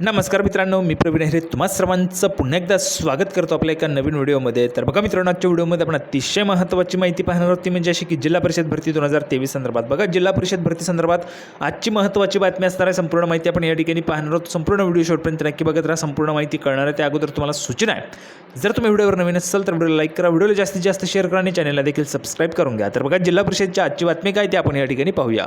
नमस्कार मित्रांनो मी प्रवीण हेरे तुम्हा सर्वांचं पुन्हा एकदा स्वागत करतो आपल्या एका नवीन व्हिडिओमध्ये. तर बघा मित्रांनो आजच्या व्हिडिओमध्ये आपण अतिशय महत्त्वाची माहिती पाहणार आहोत. ती म्हणजे अशी की जिल्हा परिषद भरती दोन हजार तेवीस संदर्भात. बघा जिल्हा परिषद भरती संदर्भात आजची महत्त्वाची बातमी असणार आहे. संपूर्ण माहिती आपण या ठिकाणी पाहणार आहोत. संपूर्ण व्हिडिओ शेवटपर्यंत नक्की बघत राहा. संपूर्ण माहिती कळणार आहे. त्या अगोदर तुम्हाला सूचना आहे. जर तुम्ही व्हिडिओवर नवीन असाल तर व्हिडिओला लाईक करा. व्हिडिओला जास्तीत जास्त शेअर करा आणि चॅनलला देखील सबस्क्राईब करून घ्या. तर बघा जिल्हा परिषदच्या आजची बातमी काय ते आपण या ठिकाणी पाहूया.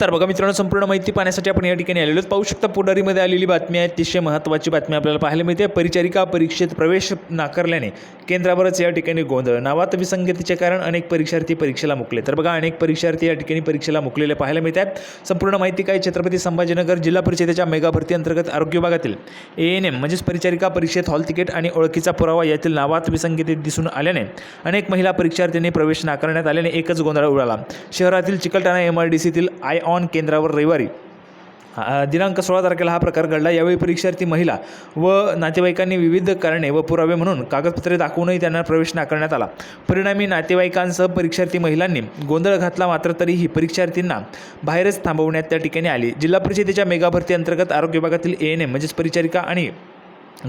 तर बघा मित्रांनो संपूर्ण माहिती पाहण्यासाठी आपण या ठिकाणी आलेलोच पाहू शकता पुढारीमध्ये आलेली बातमी आहे. अतिशय महत्त्वाची बातमी आपल्याला पाहायला मिळते. परिचारिका परीक्षेत प्रवेश नाकारल्याने केंद्रावरच या ठिकाणी गोंधळ. नावात विसंगतीचे कारण अनेक परीक्षार्थी परीक्षेला मुकले. तर बघा अनेक परीक्षार्थी या ठिकाणी परीक्षेला मुकलेले पाहायला मिळत आहेत संपूर्ण माहिती काय? छत्रपती संभाजीनगर जिल्हा परिषदेच्या मेगा भरती अंतर्गत आरोग्य विभागातील ए एन एम म्हणजेच परिचारिका परीक्षेत हॉल तिकीट आणि ओळखीचा पुरावा यातील नावात विसंगती दिसून आल्याने अनेक महिला परीक्षार्थींनी प्रवेश नाकारण्यात आल्याने एकच गोंधळ उडाला. शहरातील चिकलठाणा एम आर डी सीतील आय ऑन केंद्रावर रविवारी. दिनांक सोळा तारखेला हा प्रकार घडला. यावेळी परीक्षार्थी महिला व नातेवाईकांनी विविध कारणे व पुरावे म्हणून कागदपत्रे दाखवूनही त्यांना प्रवेश नाकारण्यात आला. परिणामी नातेवाईकांसह परीक्षार्थी महिलांनी गोंधळ घातला मात्र तरीही परीक्षार्थींना बाहेरच थांबवण्यात त्या ठिकाणी आली. जिल्हा परिषदेच्या मेगा भरती अंतर्गत आरोग्य विभागातील ए एन एम म्हणजेच परिचारिका आणि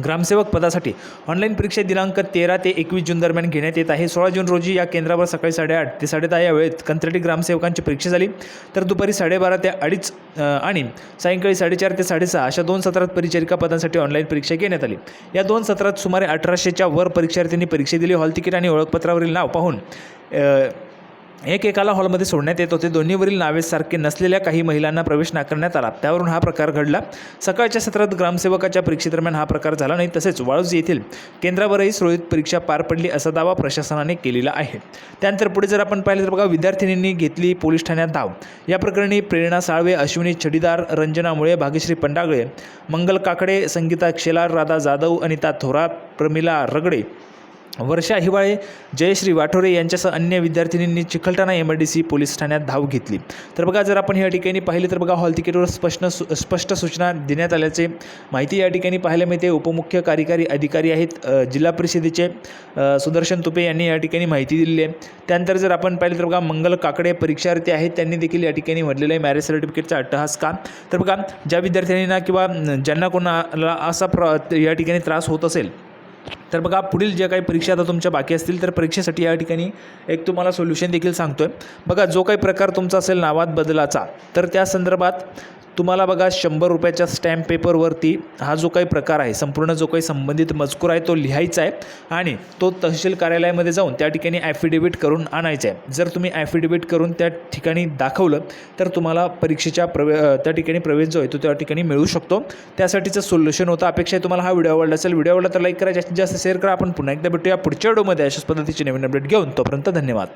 ग्रामसेवक पदासाठी ऑनलाईन परीक्षा दिनांक तेरा ते एकवीस जून दरम्यान घेण्यात येत आहे. सोळा जून रोजी या केंद्रावर सकाळी साडेआठ ते साडेदहा या वेळेत कंत्राटी ग्रामसेवकांची परीक्षा झाली. तर दुपारी साडेबारा ते अडीच आणि सायंकाळी साडेचार ते साडेसहा अशा दोन सत्रात परिचारिका पदांसाठी ऑनलाईन परीक्षा घेण्यात आली. या दोन सत्रात सुमारे अठराशेच्या वर परीक्षार्थ्यांनी परीक्षा दिली. हॉल तिकीट आणि ओळखपत्रावरील नाव पाहून एकेकाला एक एकाला हॉलमध्ये सोडण्यात येत होते. दोन्हीवरील नावे सारखे नसलेल्या काही महिलांना प्रवेश नाकारण्यात आला. त्यावरून हा प्रकार घडला. सकाळच्या सत्रात ग्रामसेवकाच्या परीक्षेदरम्यान हा प्रकार झाला नाही तसेच वाळूज येथील केंद्रावरही सुरळीत परीक्षा पार पडली असा दावा प्रशासनाने केलेला आहे. त्यानंतर पुढे जर आपण पाहिलं तर बघा विद्यार्थिनींनी घेतली पोलीस ठाण्यात धाव. या प्रकरणी प्रेरणा साळवे अश्विनी छडीदार रंजना मुळे भाग्यश्री पंडागळे मंगल काकडे संगीता शेलार राधा जाधव अनिता थोरात प्रमिला रगडे वर्षा हिवाळे जयश्री वाठोरे यांच्यासह अन्य विद्यार्थिनींनी Chikhalthana M I D C police ठाण्यात धाव घेतली. तर बघा जर आपण या ठिकाणी पाहिले तर बघा हॉल तिकीटवर स्पष्ट सु स्पष्ट सूचना देण्यात आल्याचे माहिती या ठिकाणी पाहायला मिळते. उपमुख्य कार्यकारी अधिकारी आहेत जिल्हा परिषदेचे सुदर्शन तुपे यांनी या ठिकाणी माहिती दिलेली आहे. त्यानंतर जर आपण पाहिलं तर बघा मंगल काकडे परीक्षार्थी आहेत त्यांनी देखील या ठिकाणी म्हटलेलं आहे. मॅरेज सर्टिफिकेटचा अट्टहास का? तर बघा ज्या विद्यार्थ्यांना किंवा ज्यांना कोणाला असा प्र या ठिकाणी त्रास होत असेल तर बघा पुढील ज्या काही परीक्षा आता तुमच्या बाकी असतील तर परीक्षेसाठी या ठिकाणी एक तुम्हाला सोल्युशन देखील सांगतो आहे बघा जो काही प्रकार तुमचा असेल नावात बदलाचा तर त्या संदर्भात तुम्हाला बघा शंभर रुपयाच्या स्टॅम्प पेपरवरती हा जो काही प्रकार आहे संपूर्ण जो काही संबंधित मजकूर आहे तो लिहायचा आहे आणि तो तहसील कार्यालयामध्ये जाऊन त्या ठिकाणी ॲफिडेविट करून आणायचा आहे. जर तुम्ही ॲफिडेविट करून त्या ठिकाणी दाखवलं तर तुम्हाला परीक्षेच्या प्रवे त्या ठिकाणी प्रवेश जो आहे तो त्या ठिकाणी मिळू शकतो. त्यासाठीचं सोल्युशन होतं. अपेक्षा आहे तुम्हाला हा व्हिडिओ आवडला असेल व्हिडिओ आवडला तर लाईक करा. जास्तीत जास्त शेअर करा. आपण पुन्हा एकदा भेटूया पुढच्या व्हिडिओमध्ये अशाच पद्धतीची नवीन अपडेट घेऊन. तोपर्यंत धन्यवाद.